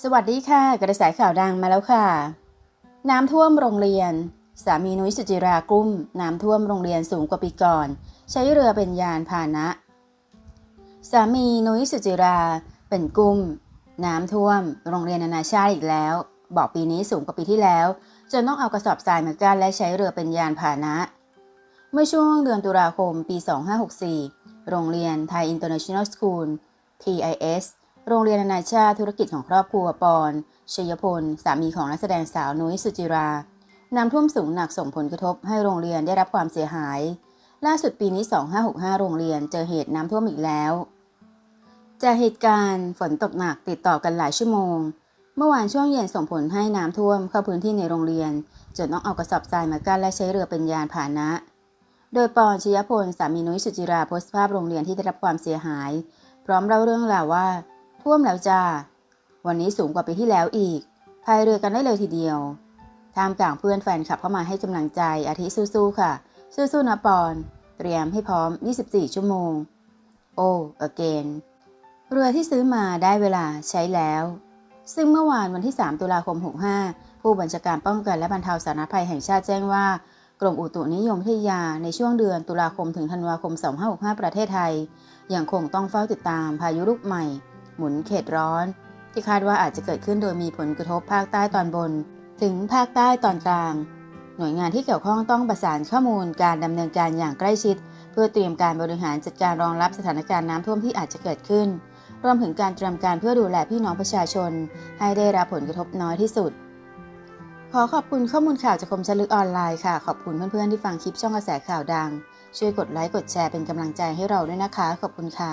สวัสดีค่ะ กระแสข่าวดังมาแล้วค่ะ น้ำท่วมโรงเรียน สามีนุ้ยสุจิรากุ้ม น้ำท่วมโรงเรียนสูงกว่าปีก่อน ใช้เรือเป็นยานพาหนะ สามีนุ้ยสุจิรา เป็นกุ้ม น้ำท่วม โรงเรียนนานาชาติอีกแล้ว บอกปีนี้สูงกว่าปีที่แล้ว จนต้องเอากระสอบทรายมากั้นและใช้เรือเป็นยานพาหนะ เมื่อช่วงเดือนตุลาคมปี 2564 โรงเรียนไทย International School TIS โรงเรียนนานาชาติธุรกิจของครอบครัวปอนชยพล สามีของนักแสดงสาวนุ้ยสุจิรา น้ำท่วมสูงหนักส่งผลกระทบให้โรงเรียนได้รับความเสียหาย ล่าสุดปีนี้ 2565 โรงเรียนเจอเหตุน้ำท่วมอีกแล้ว จากเหตุการณ์ฝนตกหนักติดต่อกันหลายชั่วโมง เมื่อวานช่วงเย็นส่งผลให้น้ำท่วมเข้าพื้นที่ในโรงเรียน จนต้องเอากระสอบทรายมากั้นและใช้เรือเป็นยานพาหนะ โดยปอนชยพล สามีนุ้ยสุจิราโพสต์ภาพโรงเรียนที่ได้รับความเสียหาย พร้อมเล่าเรื่องราวว่า ท่วมแล้วจ้า วันนี้สูงกว่าปีที่แล้วอีก พายเรือกันได้เลยทีเดียวท่ามกลางเพื่อนแฟนคลับเข้ามาให้กำลังใจ อาทิสู้ๆค่ะ สู้ๆนะปอน เตรียมให้พร้อม 24 ชั่วโมง โอ้ again เรือที่ซื้อมาได้เวลาใช้แล้ว ซึ่งเมื่อวานวันที่ 3 ตุลาคม 65 ผู้บัญชาการป้องกันและบรรเทาสาธารณภัยแห่งชาติแจ้งว่า กรมอุตุนิยมวิทยาในช่วงเดือนตุลาคมถึงธันวาคม 2565 ประเทศไทย ยังคงต้องเฝ้าติดตามพายุลูกใหม่ หมุนเขตร้อน ที่คาดว่าอาจจะเกิดขึ้นโดยมีผลกระทบภาคใต้ตอนบน ถึงภาคใต้ตอนกลาง หน่วยงานที่เกี่ยวข้องต้องประสานข้อมูลการดำเนินการอย่างใกล้ชิด เพื่อเตรียมการบริหารจัดการรองรับสถานการณ์น้ำท่วมที่อาจจะเกิดขึ้น รวมถึงการเตรียมการเพื่อดูแลพี่น้องประชาชน ให้ได้รับผลกระทบน้อยที่สุด ขอขอบคุณข้อมูลข่าวจากคมชลึกออนไลน์ค่ะ ขอบคุณเพื่อนๆที่ฟังคลิปช่องกระแสข่าวดัง ช่วยกดไลค์กดแชร์เป็นกำลังใจให้เราด้วยนะคะ ขอบคุณค่ะ